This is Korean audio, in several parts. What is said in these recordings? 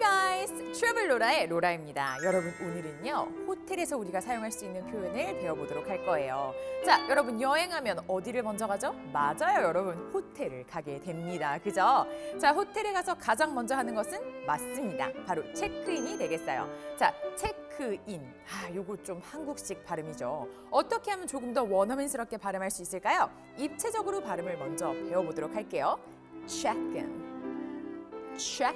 guys! 트래블 로라의 로라입니다. 여러분 오늘은요 호텔에서 우리가 사용할 수 있는 표현을 배워보도록 할 거예요. 자, 여러분 여행하면 어디를 먼저 가죠? 맞아요, 여러분 호텔을 가게 됩니다. 그죠? 자, 호텔에 가서 가장 먼저 하는 것은 맞습니다. 바로 체크인이 되겠어요. 자, 체크인. 아, 요거 좀 한국식 발음이죠. 어떻게 하면 조금 더 원어민스럽게 발음할 수 있을까요? 입체적으로 발음을 먼저 배워보도록 할게요. check-in. check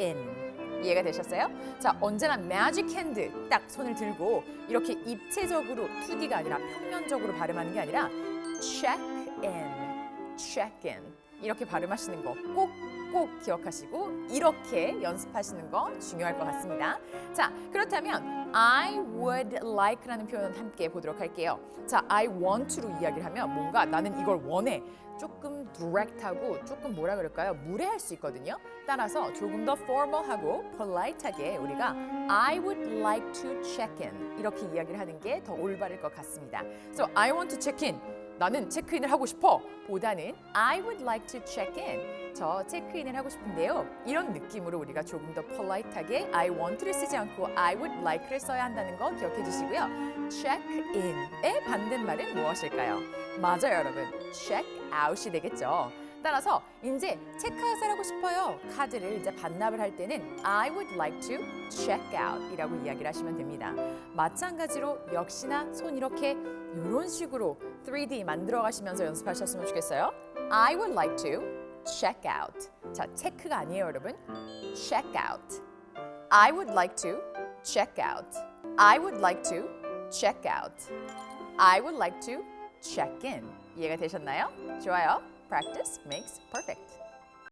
in. 이해가 되셨어요? 자, 언제나 magic hand 딱 손을 들고 이렇게 입체적으로 2D가 아니라 평면적으로 발음하는 게 아니라 check in, check in 이렇게 발음하시는 거 꼭 꼭 기억하시고 이렇게 연습하시는 거 중요할 것 같습니다. 자, 그렇다면 I would like라는 표현 함께 보도록 할게요. 자, I want to로 이야기를 하면 뭔가 나는 이걸 원해. 조금 direct하고 조금 뭐라 그럴까요? 무례할 수 있거든요. 따라서 조금 더 formal하고 polite하게 우리가 I would like to check in 이렇게 이야기를 하는 게 더 올바를 것 같습니다. So I want to check in. 나는 체크인을 하고 싶어. 보다는 I would like to check in. 저 체크인을 하고 싶은데요. 이런 느낌으로 우리가 조금 더 polite하게 I want를 쓰지 않고 I would like를 써야 한다는 거 기억해 주시고요. check in의 반대말은 무엇일까요? 맞아요, 여러분. check out이 되겠죠. 따라서 이제 체크아웃을 하고 싶어요. 카드를 이제 반납을 할 때는 I would like to check out 이라고 이야기를 하시면 됩니다. 마찬가지로 역시나 손 이렇게 이런 식으로 3D 만들어 가시면서 연습하셨으면 좋겠어요. I would like to check out. 자, 체크가 아니에요, 여러분. check out. I would like to check out. I would like to check out. I would like to check in. 이해가 되셨나요? 좋아요. Practice makes perfect.